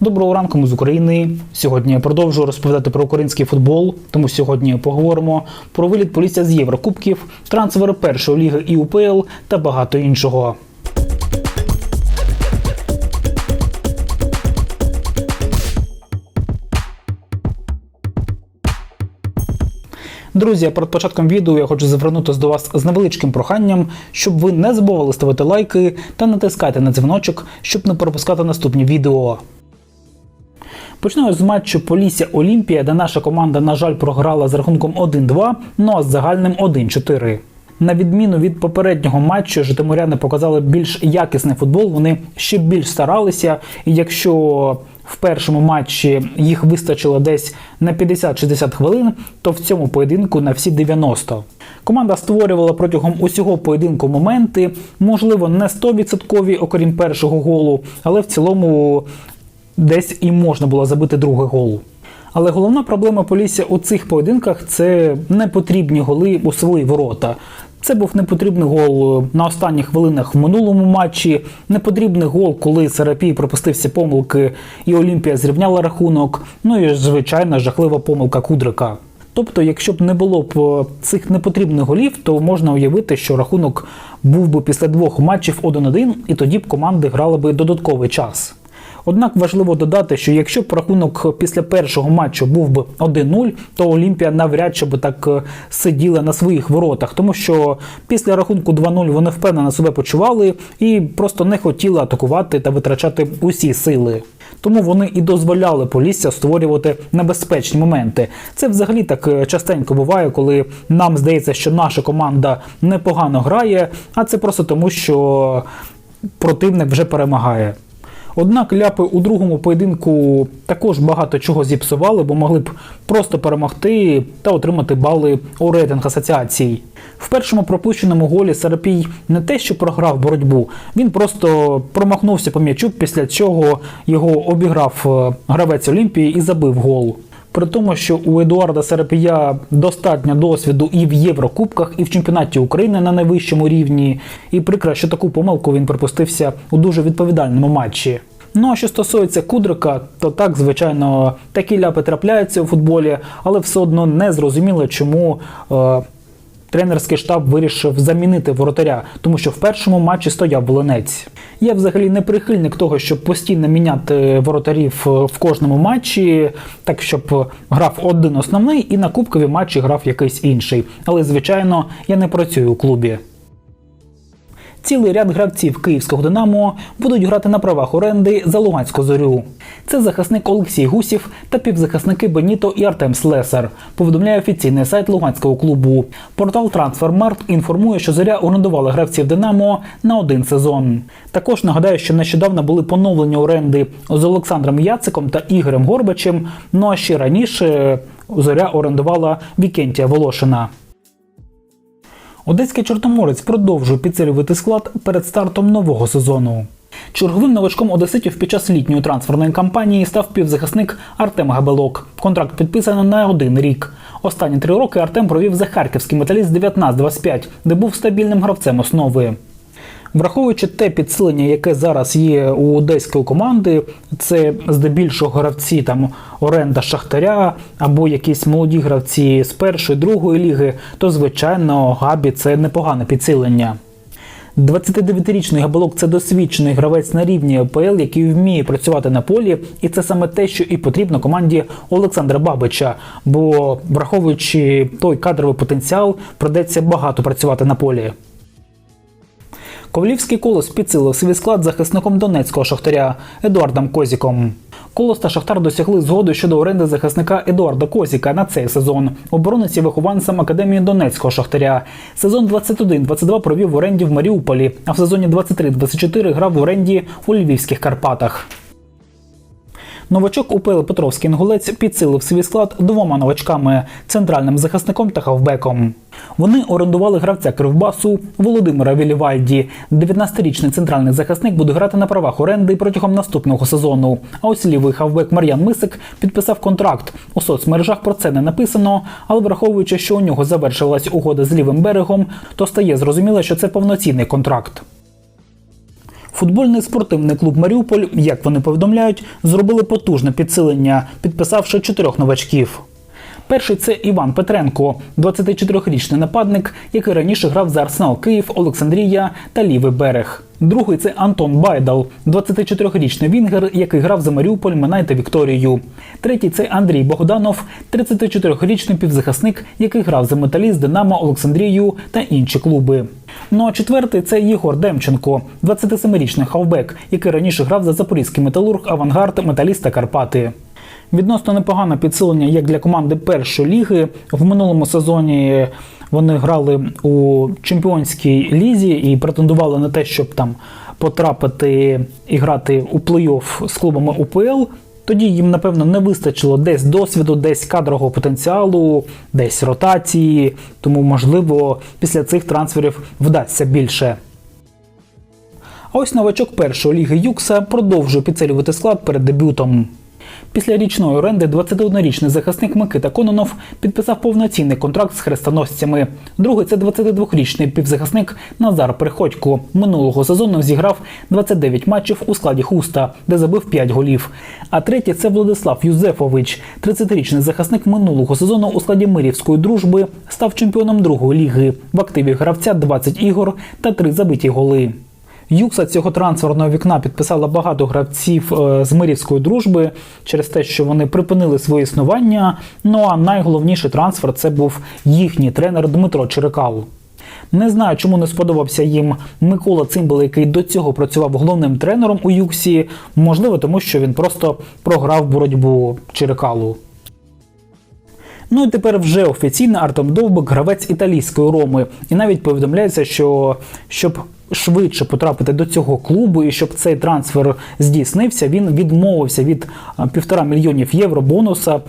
Доброго ранку ми з України. Сьогодні я продовжую розповідати про український футбол. Тому сьогодні поговоримо про виліт Полісся з Єврокубків, трансфери першої ліги і УПЛ та багато іншого. Друзі, перед початком відео я хочу звернутися до вас з невеличким проханням, щоб ви не забували ставити лайки та натискати на дзвіночок, щоб не пропускати наступні відео. Почну з матчу Полісся Олімпія, де наша команда, на жаль, програла з рахунком 1-2, ну а з загальним 1-4. На відміну від попереднього матчу, житомиряни показали більш якісний футбол. Вони ще більш старалися. І якщо в першому матчі їх вистачило десь на 50-60 хвилин, то в цьому поєдинку на всі 90. Команда створювала протягом усього поєдинку моменти, можливо, не 100%, окрім першого голу, але в цілому десь і можна було забити другий гол. Але головна проблема Полісся у цих поєдинках це непотрібні голи у свої ворота. Це був непотрібний гол на останніх хвилинах в минулому матчі. Непотрібний гол, коли Сарапій пропустився помилки, і Олімпія зрівняла рахунок. Ну і звичайно жахлива помилка Кудрика. Тобто, якщо б не було б цих непотрібних голів, то можна уявити, що рахунок був би після двох матчів 1-1, і тоді б команди грали би додатковий час. Однак важливо додати, що якщо б рахунок після першого матчу був би 1-0, то Олімпія навряд чи би так е, сиділа на своїх воротах, тому що після рахунку 2-0 вони впевнено себе почували і просто не хотіли атакувати та витрачати усі сили. Тому вони і дозволяли Полісся створювати небезпечні моменти. Це взагалі так е, частенько буває, коли нам здається, що наша команда непогано грає, а це просто тому, що противник вже перемагає. Однак ляпи у другому поєдинку також багато чого зіпсували, бо могли б просто перемогти та отримати бали у рейтинг асоціації. В першому пропущеному голі Сарапій не те, що програв боротьбу, він просто промахнувся по м'ячу, після чого його обіграв е, гравець Олімпії і забив гол. При тому, що у Едуарда Серапія достатньо досвіду і в Єврокубках, і в чемпіонаті України на найвищому рівні, і прикро, що таку помилку він припустився у дуже відповідальному матчі. Ну а що стосується Кудрика, то так, звичайно, такі ляпи трапляються у футболі, але все одно не зрозуміло, чому. Е- Тренерський штаб вирішив замінити воротаря, тому що в першому матчі стояв Волонець. Я взагалі не прихильник того, щоб постійно міняти воротарів в кожному матчі, так щоб грав один основний і на кубкові матчі грав якийсь інший. Але, звичайно, я не працюю у клубі. Цілий ряд гравців київського Динамо будуть грати на правах оренди за Луганську зорю. Це захисник Олексій Гусів та півзахисники Беніто і Артем Слесар. Повідомляє офіційний сайт Луганського клубу. Портал Трансфермарт інформує, що зоря орендувала гравців Динамо на один сезон. Також нагадаю, що нещодавно були поновлені оренди з Олександром Яциком та Ігорем Горбачем. Ну а ще раніше зоря орендувала Вікентія Волошина. Одеський Чорноморець продовжує підсилювати склад перед стартом нового сезону. Черговим новачком Одеситів під час літньої трансферної кампанії став півзахисник Артем Габелок. Контракт підписано на один рік. Останні три роки Артем провів за харківський металіст 19-25, де був стабільним гравцем основи. Враховуючи те підсилення, яке зараз є у одеської команди, це здебільшого гравці там оренда Шахтаря або якісь молоді гравці з першої, другої ліги, то звичайно Габі це непогане підсилення. 29-річний Габалок це досвідчений гравець на рівні АПЛ, який вміє працювати на полі, і це саме те, що і потрібно команді Олександра Бабича. Бо враховуючи той кадровий потенціал, придеться багато працювати на полі. Ковлівський колос підсилив свій склад захисником донецького шахтаря Едуардом Козіком. Колос та Шахтар досягли згоди щодо оренди захисника Едуарда Козіка на цей сезон. Оборонець є вихованцем академії Донецького шахтаря. Сезон 21-22 провів в оренді в Маріуполі, а в сезоні 23-24 грав в оренді у Львівських Карпатах. Новачок УПЛ Петровський Інгулець підсилив свій склад двома новачками центральним захисником та хавбеком. Вони орендували гравця Кривбасу Володимира Вілівальді. 19-річний центральний захисник буде грати на правах оренди протягом наступного сезону. А ось лівий хавбек Мар'ян Мисик підписав контракт. У соцмережах про це не написано, але враховуючи, що у нього завершилась угода з лівим берегом, то стає зрозуміло, що це повноцінний контракт. Футбольний спортивний клуб Маріуполь, як вони повідомляють, зробили потужне підсилення, підписавши чотирьох новачків. Перший це Іван Петренко, 24-річний нападник, який раніше грав за Арсенал Київ, Олександрія та Лівий берег. Другий це Антон Байдал, 24-річний вінгер, який грав за Маріуполь, Минай та Вікторію. Третій це Андрій Богданов, 34-річний півзахисник, який грав за Металіст, Динамо, Олександрію та інші клуби. Ну а четвертий це Єгор Демченко, 27-річний хавбек, який раніше грав за Запорізький металург, Авангард, Металіст та Карпати. Відносно непогане підсилення як для команди першої ліги. В минулому сезоні вони грали у чемпіонській лізі і претендували на те, щоб там потрапити і грати у плей-офф з клубами УПЛ. Тоді їм, напевно, не вистачило десь досвіду, десь кадрового потенціалу, десь ротації. Тому, можливо, після цих трансферів вдасться більше. А ось новачок першої ліги Юкса продовжує підсилювати склад перед дебютом. Після річної оренди 21-річний захисник Микита Кононов підписав повноцінний контракт з хрестоносцями. Другий це 22-річний півзахисник Назар Приходько. Минулого сезону зіграв 29 матчів у складі Хуста, де забив 5 голів. А третій це Владислав Юзефович, 30-річний захисник минулого сезону у складі Мирівської дружби, став чемпіоном другої ліги. В активі гравця 20 ігор та 3 забиті голи. Юкса цього трансферного вікна підписала багато гравців е, з мирівської дружби через те, що вони припинили своє існування. Ну а найголовніший трансфер це був їхній тренер Дмитро Черекал. Не знаю, чому не сподобався їм Микола Цимбал, який до цього працював головним тренером у Юксі. Можливо, тому що він просто програв боротьбу Черекалу. Ну і тепер вже офіційно Артем Довбик гравець італійської роми. І навіть повідомляється, що щоб швидше потрапити до цього клубу і щоб цей трансфер здійснився, він відмовився від півтора мільйонів євро бонуса.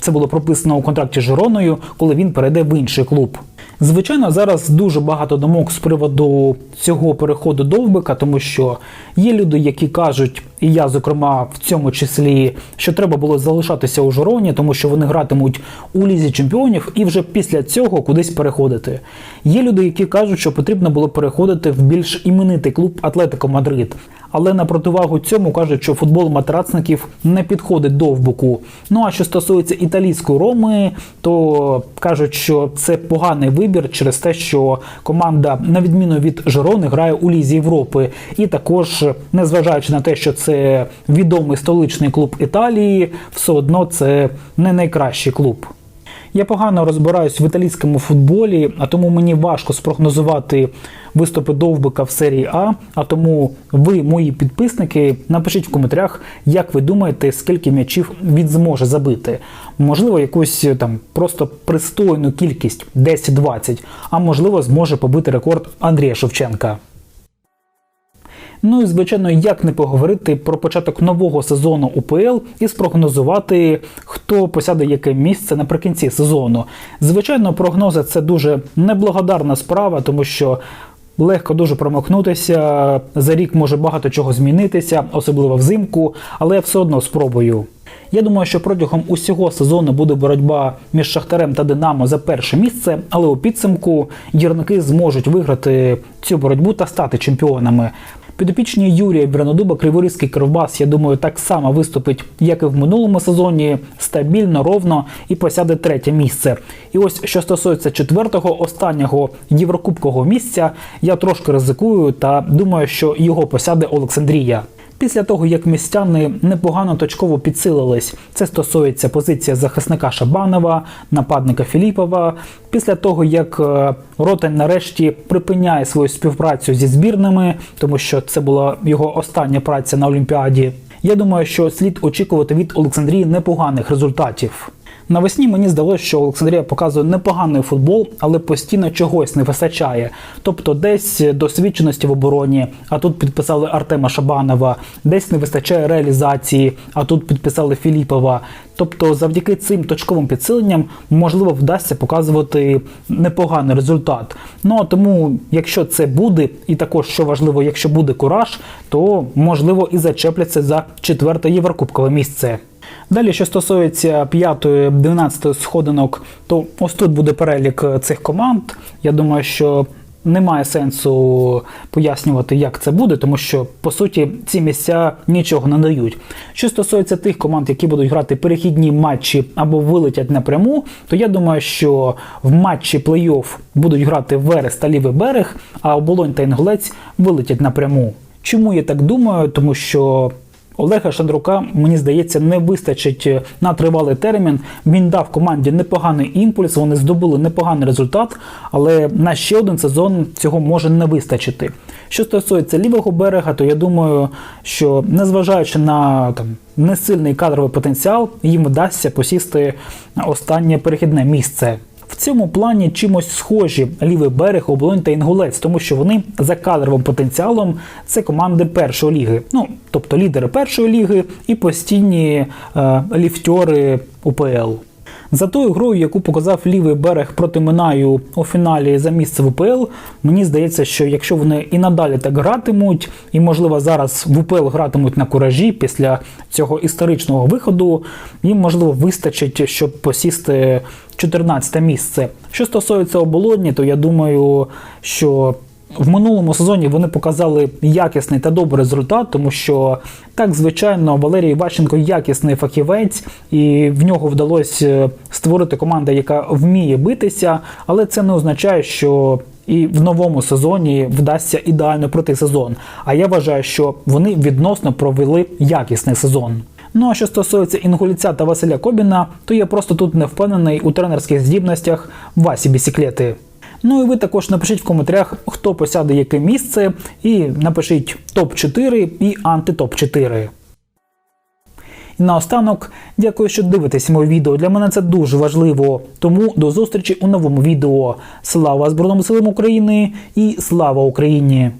Це було прописано у контракті з Жироною, коли він перейде в інший клуб. Звичайно, зараз дуже багато думок з приводу цього переходу довбика, тому що є люди, які кажуть, і я, зокрема, в цьому числі, що треба було залишатися у Жироні, тому що вони гратимуть у лізі чемпіонів і вже після цього кудись переходити. Є люди, які кажуть, що потрібно було переходити в більш іменитий клуб Атлетико Мадрид. Але на противагу цьому кажуть, що футбол матрацників не підходить довбуку. Ну а що стосується італійської роми, то кажуть, що це поганий вибір через те, що команда, на відміну від Жирони, грає у Лізі Європи. І також, незважаючи на те, що це відомий столичний клуб Італії, все одно це не найкращий клуб. Я погано розбираюсь в італійському футболі, а тому мені важко спрогнозувати виступи довбика в серії А. А тому ви, мої підписники, напишіть в коментарях, як ви думаєте, скільки м'ячів він зможе забити. Можливо, якусь там просто пристойну кількість 10-20, а можливо, зможе побити рекорд Андрія Шевченка. Ну і звичайно, як не поговорити про початок нового сезону УПЛ і спрогнозувати, хто посяде яке місце наприкінці сезону. Звичайно, прогнози це дуже неблагодарна справа, тому що. Легко дуже промахнутися. За рік може багато чого змінитися, особливо взимку, але я все одно спробую. Я думаю, що протягом усього сезону буде боротьба між Шахтарем та Динамо за перше місце, але у підсумку гірники зможуть виграти цю боротьбу та стати чемпіонами. Підопічні Юрія Бранодуба Криворізький Кривбас, я думаю, так само виступить, як і в минулому сезоні, стабільно, ровно і посяде третє місце. І ось що стосується четвертого, останнього єврокубкового місця, я трошки ризикую та думаю, що його посяде Олександрія. Після того, як містяни непогано точково підсилились, це стосується позиція захисника Шабанова, нападника Філіпова. Після того, як Ротень нарешті припиняє свою співпрацю зі збірними, тому що це була його остання праця на Олімпіаді. Я думаю, що слід очікувати від Олександрії непоганих результатів. Навесні мені здалося, що Олександрія показує непоганий футбол, але постійно чогось не вистачає. Тобто, десь досвідченості в обороні, а тут підписали Артема Шабанова, десь не вистачає реалізації, а тут підписали Філіпова. Тобто, завдяки цим точковим підсиленням можливо вдасться показувати непоганий результат. Ну а тому, якщо це буде, і також що важливо, якщо буде кураж, то можливо і зачепляться за четверте єврокубкове місце. Далі, що стосується 5-12 сходинок, то ось тут буде перелік цих команд. Я думаю, що немає сенсу пояснювати, як це буде, тому що по суті ці місця нічого не дають. Що стосується тих команд, які будуть грати перехідні матчі або вилетять напряму, то я думаю, що в матчі плей-офф будуть грати Верес та Лівий берег, а Оболонь та Інгулець вилетять напряму. Чому я так думаю? Тому що Олега Шандрука, мені здається, не вистачить на тривалий термін. Він дав команді непоганий імпульс, вони здобули непоганий результат, але на ще один сезон цього може не вистачити. Що стосується лівого берега, то я думаю, що незважаючи на там несильний кадровий потенціал, їм вдасться посісти останнє перехідне місце. В цьому плані чимось схожі лівий берег, оболонь та інгулець, тому що вони за кадровим потенціалом це команди першої ліги. Ну тобто лідери першої ліги і постійні е, ліфтьори УПЛ. За тою грою, яку показав лівий берег проти Минаю у фіналі за місце в УПЛ, мені здається, що якщо вони і надалі так гратимуть, і можливо зараз в УПЛ гратимуть на куражі після цього історичного виходу, їм можливо вистачить, щоб посісти 14 місце. Що стосується оболонні, то я думаю, що в минулому сезоні вони показали якісний та добрий результат, тому що так, звичайно, Валерій Іващенко якісний фахівець, і в нього вдалося створити команду, яка вміє битися, але це не означає, що і в новому сезоні вдасться ідеально пройти сезон. А я вважаю, що вони відносно провели якісний сезон. Ну а що стосується Інгуліця та Василя Кобіна, то я просто тут не впевнений у тренерських здібностях Васі Бісіклети. Ну і ви також напишіть в коментарях, хто посяде яке місце, і напишіть топ-4 і антитоп-4. І наостанок, дякую, що дивитесь моє відео. Для мене це дуже важливо. Тому до зустрічі у новому відео. Слава Збройним силам України і слава Україні!